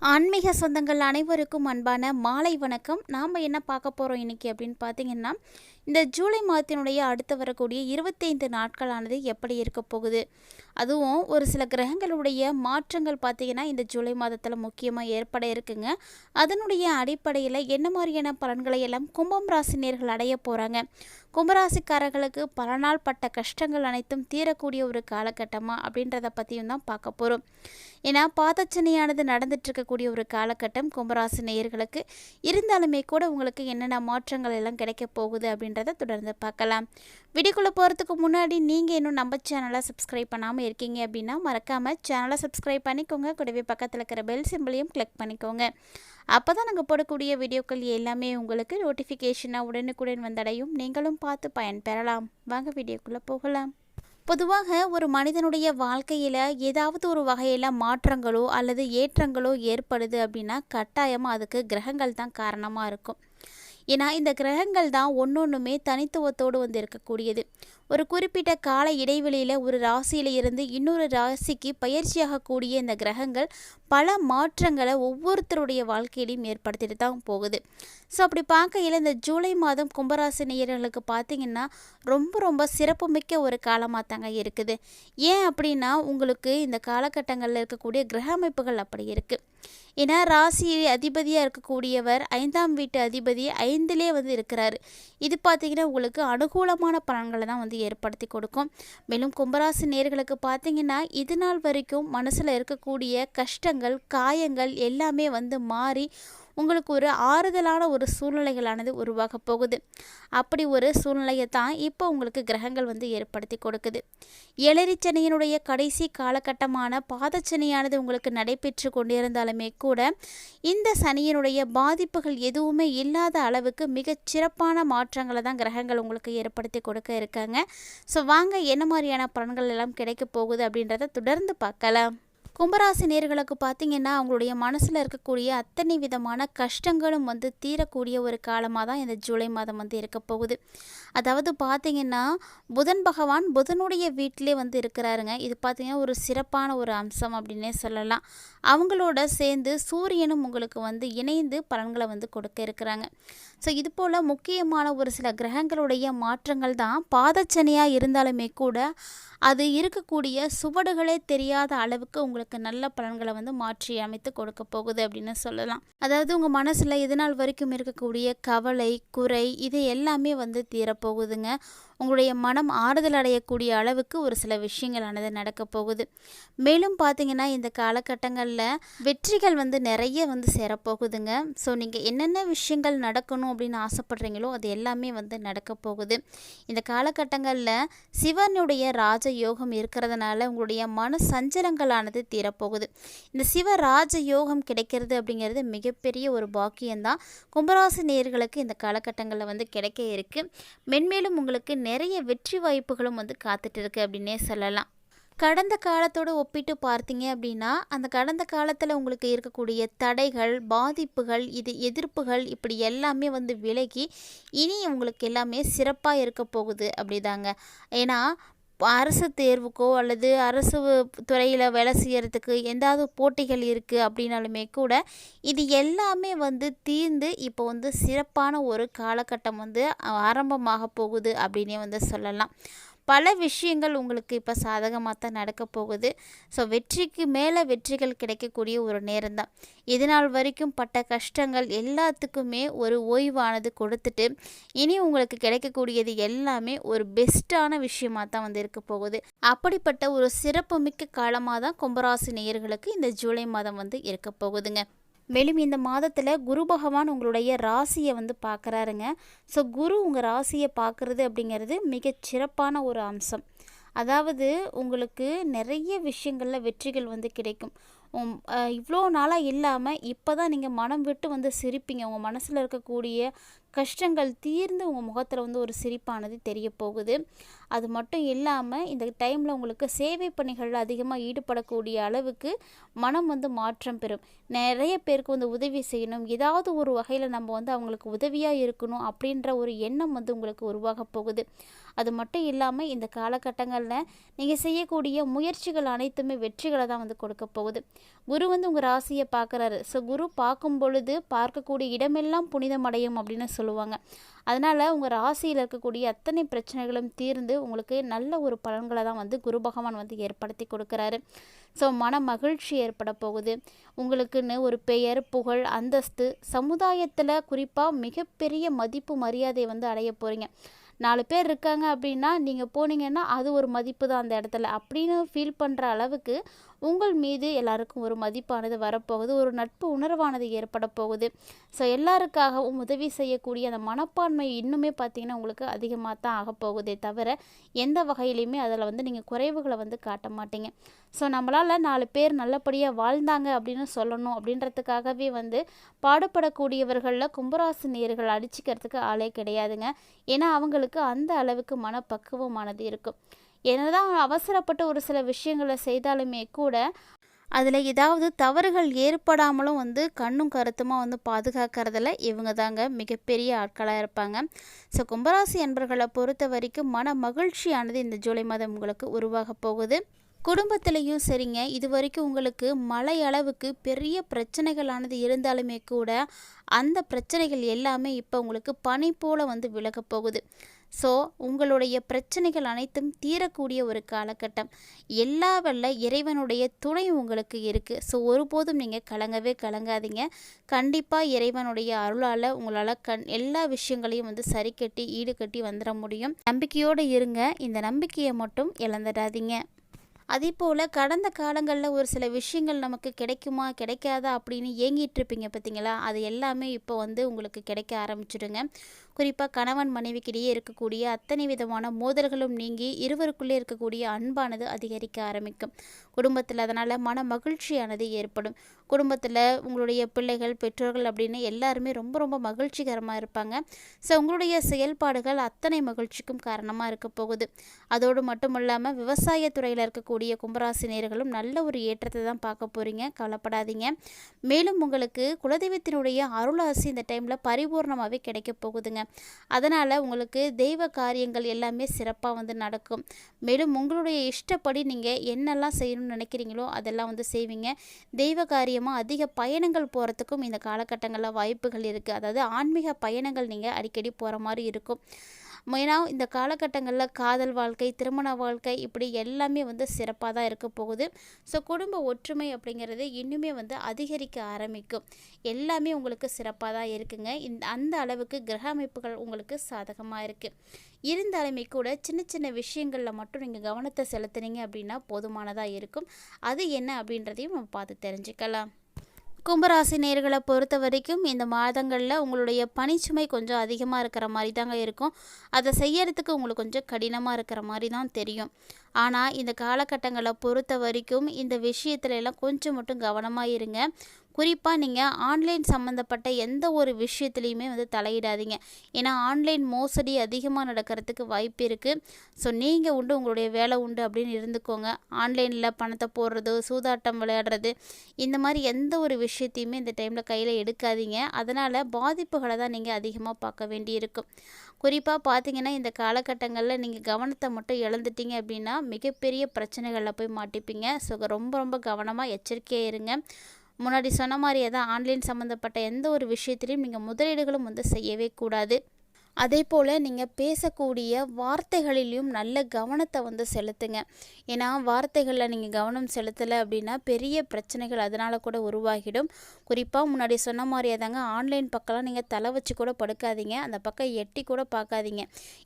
ஆன்மீக சொந்தங்கள் அனைவருக்கும் அன்பான மாலை வணக்கம். நாம் என்ன பார்க்க போகிறோம் இன்றைக்கி அப்படின்னு பார்த்தீங்கன்னா இந்த ஜூலை மாதத்தினுடைய அடுத்து வரக்கூடிய இருபத்தைந்து நாட்களானது எப்படி இருக்க போகுது? அதுவும் ஒரு சில கிரகங்களுடைய மாற்றங்கள் பார்த்திங்கன்னா இந்த ஜூலை மாதத்தில் முக்கியமாக ஏற்பட இருக்குங்க. அதனுடைய அடிப்படையில் என்ன மாதிரியான பலன்களை எல்லாம் கும்பம் ராசினியர்கள் அடைய போகிறாங்க கும்பராசிக்காரர்களுக்கு பல நாள் பட்ட கஷ்டங்கள் அனைத்தும் தீரக்கூடிய ஒரு காலகட்டமாக அப்படின்றத பற்றியும் தான் பார்க்க போகிறோம் ஏன்னா பாதச்சனையானது நடந்துட்டு இருக்கக்கூடிய ஒரு காலகட்டம் கும்பராசி நேயர்களுக்கு. இருந்தாலுமே கூட உங்களுக்கு என்னென்ன மாற்றங்கள் எல்லாம் கிடைக்க போகுது அப்படின்றத தொடர்ந்து பார்க்கலாம். வீடியோக்குள்ளே போகிறதுக்கு முன்னாடி நீங்கள் இன்னும் நம்ம சேனலை சப்ஸ்கிரைப் பண்ணாமல் இருக்கீங்க அப்படின்னா மறக்காமல் சேனலை சப்ஸ்கிரைப் பண்ணிக்கோங்க. கூடவே பக்கத்தில் இருக்கிற பெல் சிம்பிளையும் கிளிக் பண்ணிக்கோங்க. அப்போ தான் நாங்கள் போடக்கூடிய வீடியோக்கள் எல்லாமே உங்களுக்கு நோட்டிஃபிகேஷனாக உடனுக்குடன் வந்தடையும். நீங்களும் பார்த்து பயன்பெறலாம். வாங்க வீடியோக்குள்ளே போகலாம். பொதுவாக ஒரு மனிதனுடைய வாழ்க்கையில் ஏதாவது ஒரு வகையில் மாற்றங்களோ அல்லது ஏற்றங்களோ ஏற்படுது அப்படின்னா கட்டாயமாக அதுக்கு கிரகங்கள் தான் காரணமாக இருக்கும். ஏன்னா இந்த கிரகங்கள் தான் ஒன்று ஒன்றுமே தனித்துவத்தோடு வந்து இருக்கக்கூடியது ஒரு குறிப்பிட்ட கால இடைவெளியில் ஒரு ராசியில் இருந்து இன்னொரு ராசிக்கு பயிற்சியாகக்கூடிய இந்த கிரகங்கள் பல மாற்றங்களை ஒவ்வொருத்தருடைய வாழ்க்கையிலையும் ஏற்படுத்திட்டு தான் போகுது. ஸோ அப்படி பார்க்கையில் இந்த ஜூலை மாதம் கும்பராசி நேயர்களுக்கு பார்த்திங்கன்னா ரொம்ப ரொம்ப சிறப்புமிக்க ஒரு காலமாக தாங்க இருக்குது. ஏன் அப்படின்னா உங்களுக்கு இந்த காலகட்டங்களில் இருக்கக்கூடிய கிரக அமைப்புகள் அப்படி இருக்குது ஏன்னா ராசி அதிபதியாக இருக்கக்கூடியவர் ஐந்தாம் வீட்டு அதிபதி ஐந்திலே வந்து இருக்கிறார். இது பார்த்திங்கன்னா உங்களுக்கு அனுகூலமான பலன்களை தான் வந்து ஏற்படுத்தி கொடுக்கும். மேலும் கும்பராசி நேர்களுக்கு பார்த்தீங்கன்னா இது நாள் வரைக்கும் மனசில் இருக்கக்கூடிய கஷ்டங்கள் காயங்கள் எல்லாமே வந்து மாறி உங்களுக்கு ஒரு ஆறுதலான ஒரு சூழ்நிலைகளானது உருவாக போகுது. அப்படி ஒரு சூழ்நிலையை தான் இப்போ உங்களுக்கு கிரகங்கள் வந்து ஏற்படுத்தி கொடுக்குது. எளரிச்சனையினுடைய கடைசி காலகட்டமான பாதச்சனையானது உங்களுக்கு நடைபெற்று கொண்டிருந்தாலுமே கூட இந்த சனியினுடைய பாதிப்புகள் எதுவுமே இல்லாத அளவுக்கு மிகச் சிறப்பான மாற்றங்களை தான் கிரகங்கள் உங்களுக்கு ஏற்படுத்தி கொடுக்க இருக்காங்க. ஸோ வாங்க என்ன மாதிரியான பலன்கள் எல்லாம் கிடைக்க போகுது அப்படின்றத தொடர்ந்து பார்க்கலாம். கும்பராசி நேர்களுக்கு பார்த்தீங்கன்னா அவங்களுடைய மனசில் இருக்கக்கூடிய அத்தனை விதமான கஷ்டங்களும் வந்து தீரக்கூடிய ஒரு காலமாக தான் இந்த ஜூலை மாதம் வந்து இருக்க போகுது. அதாவது பார்த்தீங்கன்னா புதன் பகவான் புதனுடைய வீட்டிலே வந்து இருக்கிறாருங்க. இது பார்த்தீங்கன்னா ஒரு சிறப்பான ஒரு அம்சம் அப்படின்னே சொல்லலாம். அவங்களோட சேர்ந்து சூரியனும் உங்களுக்கு வந்து இணைந்து பலன்களை வந்து கொடுக்க இருக்கிறாங்க. ஸோ இது போல் முக்கியமான ஒரு சில கிரகங்களுடைய மாற்றங்கள் தான் பாதச்சனையாக இருந்தாலுமே கூட அது இருக்கக்கூடிய சுவடுகளே தெரியாத அளவுக்கு உங்களுக்கு நல்ல பலன்களை வந்து மாற்றி அமைத்து கொடுக்க போகுது அப்படின்னு சொல்லலாம். அதாவது உங்கள் மனசில் இது வரைக்கும் இருக்கக்கூடிய கவலை குறை இது எல்லாமே வந்து தீரப்போகுதுங்க உங்களுடைய மனம் ஆறுதல் அடையக்கூடிய அளவுக்கு ஒரு சில விஷயங்களானது நடக்க போகுது. மேலும் பார்த்தீங்கன்னா இந்த காலகட்டங்களில் வெற்றிகள் வந்து நிறைய வந்து சேரப்போகுதுங்க ஸோ நீங்கள் என்னென்ன விஷயங்கள் நடக்கணும் அப்படின்னு ஆசைப்படுறீங்களோ அது எல்லாமே வந்து நடக்க போகுது. இந்த காலகட்டங்களில் சிவனுடைய ராஜ யோகம் இருக்கிறதுனால உங்களுடைய மன சஞ்சலங்களானது தீரப்போகுது. இந்த சிவ ராஜ யோகம் கிடைக்கிறது அப்படிங்கிறது மிகப்பெரிய ஒரு பாக்கியம்தான். கும்பராசி நேர்களுக்கு இந்த காலகட்டங்களில் வந்து கிடைக்க இருக்குது மென்மேலும் உங்களுக்கு நிறைய வெற்றி வாய்ப்புகளும் வந்து காத்துட்டு இருக்கு அப்படின்னே சொல்லலாம். கடந்த காலத்தோடு ஒப்பிட்டு பார்த்தீங்க அப்படின்னா அந்த கடந்த காலத்தில் உங்களுக்கு இருக்கக்கூடிய தடைகள் பாதிப்புகள் இது எதிர்ப்புகள் இப்படி எல்லாமே வந்து விலகி இனி உங்களுக்கு எல்லாமே சிறப்பாக இருக்க போகுது அப்படிதாங்க. ஏன்னா அரசு தேர்வுக்கோ அல்லது அரசு துறையில் வேலை செய்கிறதுக்கு எந்தாவது போட்டிகள் இருக்குது அப்படின்னாலுமே கூட இது எல்லாமே வந்து தீர்ந்து இப்போ வந்து சிறப்பான ஒரு காலகட்டம் வந்து ஆரம்பமாக போகுது அப்படின்னே வந்து சொல்லலாம். பல விஷயங்கள் உங்களுக்கு இப்போ சாதகமாக தான் நடக்க போகுது. ஸோ வெற்றிக்கு மேலே வெற்றிகள் கிடைக்கக்கூடிய ஒரு நேரம் தான் இதனால் வரைக்கும் பட்ட கஷ்டங்கள் எல்லாத்துக்குமே ஒரு ஓய்வானது கொடுத்துட்டு இனி உங்களுக்கு கிடைக்கக்கூடியது எல்லாமே ஒரு பெஸ்ட்டான விஷயமாக தான் வந்து இருக்க போகுது. அப்படிப்பட்ட ஒரு சிறப்புமிக்க காலமாக தான் கும்பராசி நேயர்களுக்கு இந்த ஜூலை மாதம் வந்து இருக்க போகுதுங்க. மேலும் இந்த மாதத்தில் குரு பகவான் உங்களுடைய ராசியை வந்து பார்க்குறாருங்க ஸோ குரு உங்கள் ராசியை பார்க்குறது அப்படிங்கிறது மிகச் சிறப்பான ஒரு அம்சம். அதாவது உங்களுக்கு நிறைய விஷயங்களில் வெற்றிகள் வந்து கிடைக்கும். இவ்வளோ நாளாக இல்லாமல் இப்போ தான் நீங்கள் மனம் விட்டு வந்து சிரிப்பீங்க. உங்கள் மனசில் இருக்கக்கூடிய கஷ்டங்கள் தீர்ந்து உங்கள் முகத்தில் வந்து ஒரு சிரிப்பானது தெரிய போகுது. அது மட்டும் இல்லாமல் இந்த டைமில் உங்களுக்கு சேவை பணிகளில் அதிகமாக ஈடுபடக்கூடிய அளவுக்கு மனம் வந்து மாற்றம் பெறும். நிறைய பேருக்கு வந்து உதவி செய்யணும். ஏதாவது ஒரு வகையில் நம்ம வந்து அவங்களுக்கு உதவியாக இருக்கணும் அப்படின்ற ஒரு எண்ணம் வந்து உங்களுக்கு உருவாக போகுது. அது மட்டும் இல்லாமல் இந்த காலகட்டங்களில் நீங்கள் செய்யக்கூடிய முயற்சிகள் அனைத்துமே வெற்றிகளை தான் வந்து கொடுக்க போகுது. குரு வந்து உங்கள் ராசியை பார்க்குறாரு. ஸோ குரு பார்க்கும் பொழுது பார்க்கக்கூடிய இடமெல்லாம் புனிதமடையும் அப்படின்னு சொல்லுவாங்க. அதனால் உங்கள் ராசியில் இருக்கக்கூடிய அத்தனை பிரச்சனைகளும் தீர்ந்து உங்களுக்கு நல்ல ஒரு பலன்களை தான் வந்து குரு பகவான் வந்து ஏற்படுத்தி கொடுக்குறாரு. ஸோ மன மகிழ்ச்சி ஏற்பட போகுது. உங்களுக்குன்னு ஒரு பெயர் புகழ் அந்தஸ்து சமுதாயத்தில் குறிப்பாக மிகப்பெரிய மதிப்பு மரியாதை வந்து அடைய போகிறீங்க நாலு பேர் இருக்காங்க அப்படின்னா நீங்கள் போனீங்கன்னா அது ஒரு மதிப்பு தான் அந்த இடத்துல. அப்படின்னு ஃபீல் பண்ணுற அளவுக்கு உங்கள் மீது எல்லாருக்கும் ஒரு மதிப்பானது வரப்போகுது ஒரு நட்பு உணர்வானது ஏற்பட போகுது. ஸோ எல்லாருக்காகவும் உதவி செய்யக்கூடிய அந்த மனப்பான்மை இன்னுமே பார்த்தீங்கன்னா உங்களுக்கு அதிகமாக தான் ஆகப்போகுதே தவிர எந்த வகையிலையுமே அதில் வந்து நீங்கள் குறைவுகளை வந்து காட்ட மாட்டீங்க. ஸோ நம்மளால் நாலு பேர் நல்லபடியாக வாழ்ந்தாங்க அப்படின்னு சொல்லணும் அப்படின்றதுக்காகவே வந்து பாடுபடக்கூடியவர்களில் கும்பராசி நேர்கள் அடிச்சுக்கிறதுக்கு ஆளே கிடையாதுங்க. ஏன்னா அவங்களுக்கு அந்த அளவுக்கு மனப்பக்குவமானது இருக்கும். என்னதான் அவசரப்பட்டு ஒரு சில விஷயங்களை செய்தாலுமே கூட அதில் ஏதாவது தவறுகள் ஏற்படாமலும் வந்து கண்ணும் கருத்துமாக வந்து பாதுகாக்கிறதுல இவங்க தாங்க மிகப்பெரிய ஆட்களாக இருப்பாங்க. ஸோ கும்பராசி என்பர்களை பொறுத்த வரைக்கும் மன மகிழ்ச்சியானது இந்த ஜூலை மாதம் உங்களுக்கு உருவாக போகுது. குடும்பத்திலையும் சரிங்க. இது வரைக்கும் உங்களுக்கு மழை அளவுக்கு பெரிய பிரச்சனைகளானது இருந்தாலுமே கூட அந்த பிரச்சனைகள் எல்லாமே இப்போ உங்களுக்கு பனி போல் வந்து விலகப் போகுது. ஸோ உங்களுடைய பிரச்சனைகள் அனைத்தும் தீரக்கூடிய ஒரு காலகட்டம். எல்லா வல்ல இறைவனுடைய துணை உங்களுக்கு இருக்குது ஸோ ஒருபோதும் நீங்கள் கலங்கவே கலங்காதீங்க. கண்டிப்பாக இறைவனுடைய அருளால் உங்களால் கண் எல்லா விஷயங்களையும் வந்து சரி கட்டி ஈடுகட்டி வந்துட முடியும். நம்பிக்கையோடு இருங்க. இந்த நம்பிக்கையை மட்டும் இழந்துடாதீங்க. அதே போல் கடந்த காலங்களில் ஒரு சில விஷயங்கள் நமக்கு கிடைக்குமா கிடைக்காதா அப்படின்னு ஏங்கிட்டு இருப்பீங்க பார்த்தீங்களா அது எல்லாமே இப்போ வந்து உங்களுக்கு கிடைக்க ஆரம்பிச்சிடுங்க. குறிப்பாக கணவன் மனைவிக்கிடையே இருக்கக்கூடிய அத்தனை விதமான மோதல்களும் நீங்கி இருவருக்குள்ளே இருக்கக்கூடிய அன்பானது அதிகரிக்க ஆரம்பிக்கும். குடும்பத்தில் அதனால் மன மகிழ்ச்சியானது ஏற்படும். குடும்பத்தில் உங்களுடைய பிள்ளைகள் பெற்றோர்கள் அப்படின்னு எல்லாருமே ரொம்ப ரொம்ப மகிழ்ச்சிகரமாக இருப்பாங்க. ஸோ உங்களுடைய செயல்பாடுகள் அத்தனை மகிழ்ச்சிக்கும் காரணமாக இருக்க போகுது. அதோடு மட்டும் இல்லாமல் விவசாயத்துறையில் இருக்கக்கூடிய கும்பராசினியர்களும் நல்ல ஒரு ஏற்றத்தை தான் பார்க்க போகிறீங்க கவலைப்படாதீங்க. மேலும் உங்களுக்கு குலதெய்வத்தினுடைய அருளாசி இந்த டைமில் பரிபூர்ணமாகவே கிடைக்க போகுதுங்க. அதனால் உங்களுக்கு தெய்வ காரியங்கள் எல்லாமே சிறப்பாக வந்து நடக்கும். மேலும் உங்களுடைய இஷ்டப்படி நீங்கள் என்னெல்லாம் செய்யணும்னு நினைக்கிறீங்களோ அதெல்லாம் வந்து செய்வீங்க. தெய்வ காரியமாக அதிக பயணங்கள் போகிறதுக்கும் இந்த காலகட்டங்களில் வாய்ப்புகள் இருக்குது அதாவது ஆன்மீக பயணங்கள் நீங்கள் அடிக்கடி போகிற மாதிரி இருக்கும். மெயினாக இந்த காலகட்டங்களில் காதல் வாழ்க்கை திருமண வாழ்க்கை இப்படி எல்லாமே வந்து சிறப்பாக தான் இருக்க போகுது. ஸோ குடும்ப ஒற்றுமை அப்படிங்கிறது இன்னுமே வந்து அதிகரிக்க ஆரம்பிக்கும். எல்லாமே உங்களுக்கு சிறப்பாக தான் இருக்குங்க. இந்த அந்த அளவுக்கு கிரக அமைப்புகள் உங்களுக்கு சாதகமாக இருக்குது இருந்தாலுமே கூட சின்ன சின்ன விஷயங்களில் மட்டும் நீங்கள் கவனத்தை செலுத்துனீங்க அப்படின்னா போதுமானதாக இருக்கும். அது என்ன அப்படின்றதையும் நம்ம பார்த்து தெரிஞ்சுக்கலாம். கும்பராசி நேர்களை பொறுத்த வரைக்கும் இந்த மாதங்களில் உங்களுடைய பணிச்சுமை கொஞ்சம் அதிகமாக இருக்கிற மாதிரி தாங்க இருக்கும். அதை செய்யறதுக்கு உங்களுக்கு கொஞ்சம் கடினமாக இருக்கிற மாதிரி தான் தெரியும். ஆனால் இந்த காலகட்டங்களை பொறுத்த வரைக்கும் இந்த விஷயத்துல எல்லாம் கொஞ்சம் மட்டும் கவனமாக இருங்க. குறிப்பாக நீங்கள் ஆன்லைன் சம்மந்தப்பட்ட எந்த ஒரு விஷயத்துலையுமே வந்து தலையிடாதீங்க. ஏன்னா ஆன்லைன் மோசடி அதிகமாக நடக்கிறதுக்கு வாய்ப்பு இருக்குது ஸோ நீங்கள் உண்டு உங்களுடைய வேலை உண்டு அப்படின்னு இருந்துக்கோங்க. ஆன்லைனில் பணத்தை போடுறது சூதாட்டம் விளையாடுறது இந்த மாதிரி எந்த ஒரு விஷயத்தையுமே இந்த டைமில் கையில் எடுக்காதீங்க. அதனால் பாதிப்புகளை தான் நீங்கள் அதிகமாக பார்க்க வேண்டியிருக்கும். குறிப்பாக பார்த்தீங்கன்னா இந்த காலகட்டங்களில் நீங்கள் கவனத்தை மட்டும் இழந்துட்டீங்க அப்படின்னா மிகப்பெரிய பிரச்சனைகளில் போய் மாட்டிப்பீங்க. ஸோ ரொம்ப ரொம்ப கவனமாக எச்சரிக்கையாக இருங்க. முன்னாடி சொன்ன மாதிரியே தான் ஆன்லைன் சம்மந்தப்பட்ட எந்த ஒரு விஷயத்துலையும் நீங்கள் முதலீடுகளும் வந்து செய்யவே கூடாது. அதே போல் நீங்கள் பேசக்கூடிய வார்த்தைகளிலையும் நல்ல கவனத்தை வந்து செலுத்துங்க. ஏன்னா வார்த்தைகளில் நீங்கள் கவனம் செலுத்தலை அப்படின்னா பெரிய பிரச்சனைகள் அதனால் கூட உருவாகிடும். குறிப்பாக முன்னாடி சொன்ன மாதிரியே தாங்க ஆன்லைன் பக்கம்லாம் நீங்கள் தலை வச்சு கூட படுக்காதீங்க. அந்த பக்கம் எட்டி கூட பார்க்காதீங்க.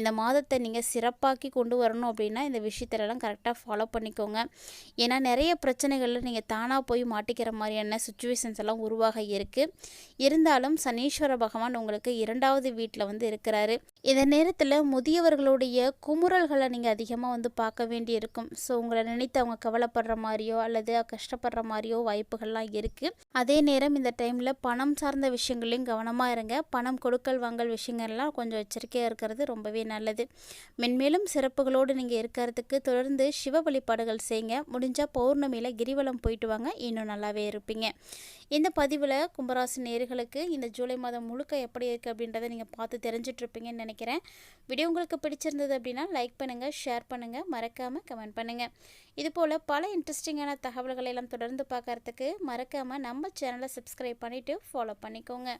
இந்த மாதத்தை நீங்கள் சிறப்பாக்கி கொண்டு வரணும் அப்படின்னா இந்த விஷயத்திலலாம் கரெக்டாக ஃபாலோ பண்ணிக்கோங்க. ஏன்னா நிறைய பிரச்சனைகளில் நீங்கள் தானாக போய் மாட்டிக்கிற மாதிரியான சுச்சுவேஷன்ஸ் எல்லாம் உருவாக இருக்குது இருந்தாலும் சனீஸ்வர பகவான் உங்களுக்கு இரண்டாவது வீட்டில் வந்து இருக்கிற இருக்கிறாரு இந்த நேரத்தில் முதியவர்களுடைய குமுறல்களை நீங்கள் அதிகமாக வந்து பார்க்க வேண்டியிருக்கும். ஸோ உங்களை நினைத்து அவங்க கவலைப்படுற மாதிரியோ அல்லது கஷ்டப்படுற மாதிரியோ வாய்ப்புகள்லாம் இருக்குது அதே நேரம் இந்த டைமில் பணம் சார்ந்த விஷயங்களையும் கவனமாக இருங்க. பணம் கொடுக்கல் வாங்கல் விஷயங்கள்லாம் கொஞ்சம் எச்சரிக்கையாக இருக்கிறது ரொம்பவே நல்லது. மென்மேலும் சிறப்புகளோடு நீங்கள் இருக்கிறதுக்கு தொடர்ந்து சிவ வழிபாடுகள் செய்யுங்க முடிஞ்சால் பௌர்ணமியில் கிரிவலம் போயிட்டு வாங்க. இன்னும் நல்லாவே இருப்பீங்க. இந்த பதிவில் கும்பராசி நேர்களுக்கு இந்த ஜூலை மாதம் முழுக்க எப்படி இருக்குது அப்படின்றத நீங்கள் பார்த்து பார்த்துட்ருப்பீங்கன்னு நினைக்கிறேன். வீடியோ உங்களுக்கு பிடிச்சிருந்தது அப்படின்னா லைக் பண்ணுங்கள் ஷேர் பண்ணுங்கள் மறக்காமல் கமெண்ட் பண்ணுங்கள் இதுபோல் பல இன்ட்ரெஸ்டிங்கான தகவல்களை எல்லாம் தொடர்ந்து பார்க்குறதுக்கு மறக்காமல் நம்ம சேனலை சப்ஸ்கிரைப் பண்ணிவிட்டு ஃபாலோ பண்ணிக்கோங்க.